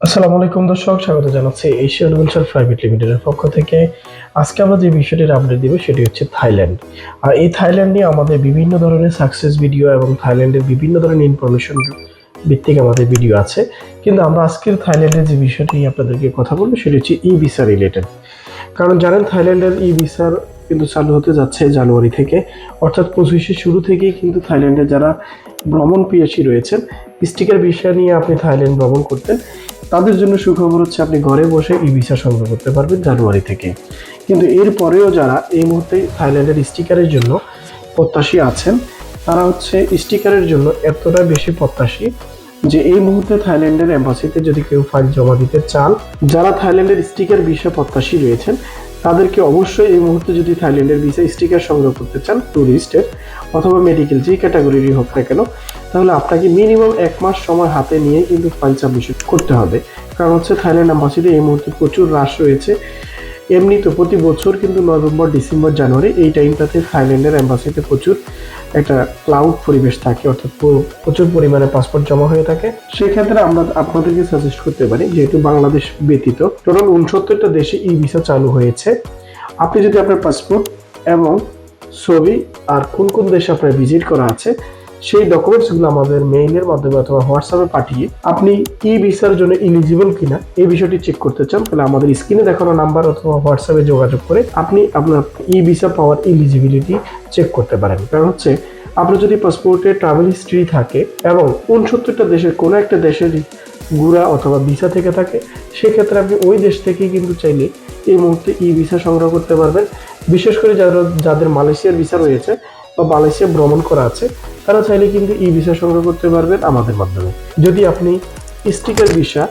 আসসালামু আলাইকুম দর্শক, স্বাগত জানাচ্ছি এশিয়ান ভেঞ্চার প্রাইভেট লিমিটেডের পক্ষ থেকে। আজকে আমরা যে বিষয়টির আপডেট দিব সেটি হচ্ছে থাইল্যান্ড আর এই থাইল্যান্ড নিয়ে আমাদের বিভিন্ন ধরনের সাকসেস ভিডিও এবং থাইল্যান্ডের বিভিন্ন ধরনের ইনফরমেশন ভিত্তিক আমাদের ভিডিও আছে। কিন্তু আমরা আজকের থাইল্যান্ডের যে বিষয়টি আপনাদেরকে কথা বলব সেটি হচ্ছে ই ভিসা রিলেটেড কারণ জানেন থাইল্যান্ডের ই ভিসার কিন্তু চালু হতে যাচ্ছে জানুয়ারি থেকে। অর্থাৎ পঁচিশে শুরু থেকেই কিন্তু থাইল্যান্ডে যারা ভ্রমণ পিয়াসী রয়েছেন, স্টিকার ভিসা নিয়ে আপনি থাইল্যান্ড ভ্রমণ করতেন, তাদের জন্য সুখবর হচ্ছে আপনি ঘরে বসে ই ভিসা সংগ্রহ করতে পারবেন জানুয়ারি থেকে। কিন্তু এর পরেও যারা এই মুহূর্তে থাইল্যান্ডের স্টিকারের জন্য প্রত্যাশী আছেন, তারা হচ্ছে স্টিকারের জন্য এতটা বেশি প্রত্যাশী যে এই মুহূর্তে থাইল্যান্ডের এম্বাসিতে যদি কেউ ফাইল জমা দিতে চান, যারা থাইল্যান্ডের স্টিকার বিষয়ে প্রত্যাশী রয়েছেন তাদেরকে অবশ্যই এই মুহূর্তে যদি থাইল্যান্ডের ভিসা স্টিকার সংগ্রহ করতে চান ট্যুরিস্টের অথবা মেডিকেল যে ক্যাটাগরিরই হোক না কেন, তাহলে আপনাকে মিনিমাম এক মাস সময় হাতে নিয়ে কিন্তু ফাইল সাবমিশন করতে হবে। কারণ হচ্ছে থাইল্যান্ড অ্যাম্বাসিতে এই মুহূর্তে প্রচুর হ্রাস রয়েছে। এমনি তো প্রতি বছর কিন্তু নভেম্বর, ডিসেম্বর, জানুয়ারি এই টাইমটাতে থাইল্যান্ডের অ্যাম্বাসিতে প্রচুর একটা ক্লাউড পরিবেশ থাকে, অর্থাৎ প্রচুর পরিমাণে পাসপোর্ট জমা হয়ে থাকে। সেক্ষেত্রে আমরা আপনাদেরকে সাজেস্ট করতে পারি, যেহেতু বাংলাদেশ ব্যতীত টোটাল উনসত্তরটা দেশে ই ভিসা চালু হয়েছে। আপনি যদি আপনার পাসপোর্ট এবং ছবি আর কোন কোন দেশে আপনার ভিজিট করা আছে সেই ডকুমেন্টসগুলো আমাদের মেইলের মাধ্যমে অথবা হোয়াটসঅ্যাপে পাঠিয়ে আপনি ই ভিসার জন্য ইলিজিবল কিনা এই বিষয়টি চেক করতে চান, তাহলে আমাদের স্ক্রিনে দেখানো নাম্বার অথবা হোয়াটসঅ্যাপে যোগাযোগ করে আপনি আপনার ই ভিসা পাওয়ার ইলিজিবিলিটি চেক করতে পারেন। কারণ হচ্ছে, আপনার যদি পাসপোর্টে ট্রাভেল হিস্ট্রি থাকে এবং উনসত্তরটা দেশের কোনো একটা দেশের গুড়া অথবা ভিসা থেকে থাকে, সেক্ষেত্রে আপনি ওই দেশ থেকেই কিন্তু চাইলে এই মুহূর্তে ই ভিসা সংগ্রহ করতে পারবেন। বিশেষ করে যারা, যাদের মালয়েশিয়ার ভিসা রয়েছে বা মালয়েশিয়া ভ্রমণ করা আছে, তারা চাইলে কিন্তু ই ভিসা সংগ্রহ করতে পারবেন আমাদের মাধ্যমে। যদি আপনি স্টিকার ভিসা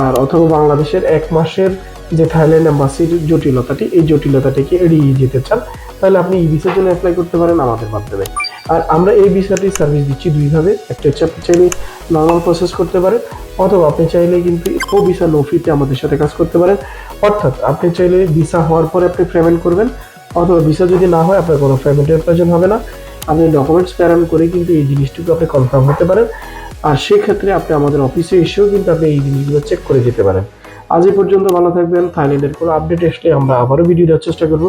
আর অথবা বাংলাদেশের এক মাসের যে থাইল্যান্ড অ্যাম্বাসির জটিলতাটি, এই জটিলতাটিকে এড়িয়ে যেতে চান, তাহলে আপনি ই ভিসার জন্য অ্যাপ্লাই করতে পারেন আমাদের মাধ্যমে। আর আমরা এই ভিসাটি সার্ভিস দিচ্ছি দুইভাবে। একটা হচ্ছে আপনি চাইলে নর্মাল প্রসেস করতে পারেন, অথবা আপনি চাইলে কিন্তু ও ভিসা নো ফিতে আমাদের সাথে কাজ করতে পারেন। অর্থাৎ আপনি চাইলে ভিসা হওয়ার পরে আপনি পেমেন্ট করবেন। অথবা ভিসা যদি না হয়, আপনার কোনো পেমেন্টের প্রয়োজন হবে না। আপনি ডকুমেন্টস প্রেরণ করে কিন্তু এই জিনিসটুকু আপনি কনফার্ম হতে পারেন। আর সেক্ষেত্রে আপনি আমাদের অফিসে এসেও কিন্তু আপনি এই জিনিসগুলো চেক করে যেতে পারেন। আজ এই পর্যন্ত ভালো থাকবেন। থাইল্যান্ডের কোনো আপডেট আসলে আমরা আবারও ভিডিও দেওয়ার চেষ্টা করব।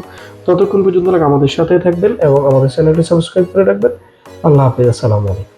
ততক্ষণ পর্যন্ত আমাদের সাথে থাকবেন এবং আমাদের চ্যানেলটি সাবস্ক্রাইব করে রাখবেন। আল্লাহ হাফিজ, আসসালামু আলাইকুম।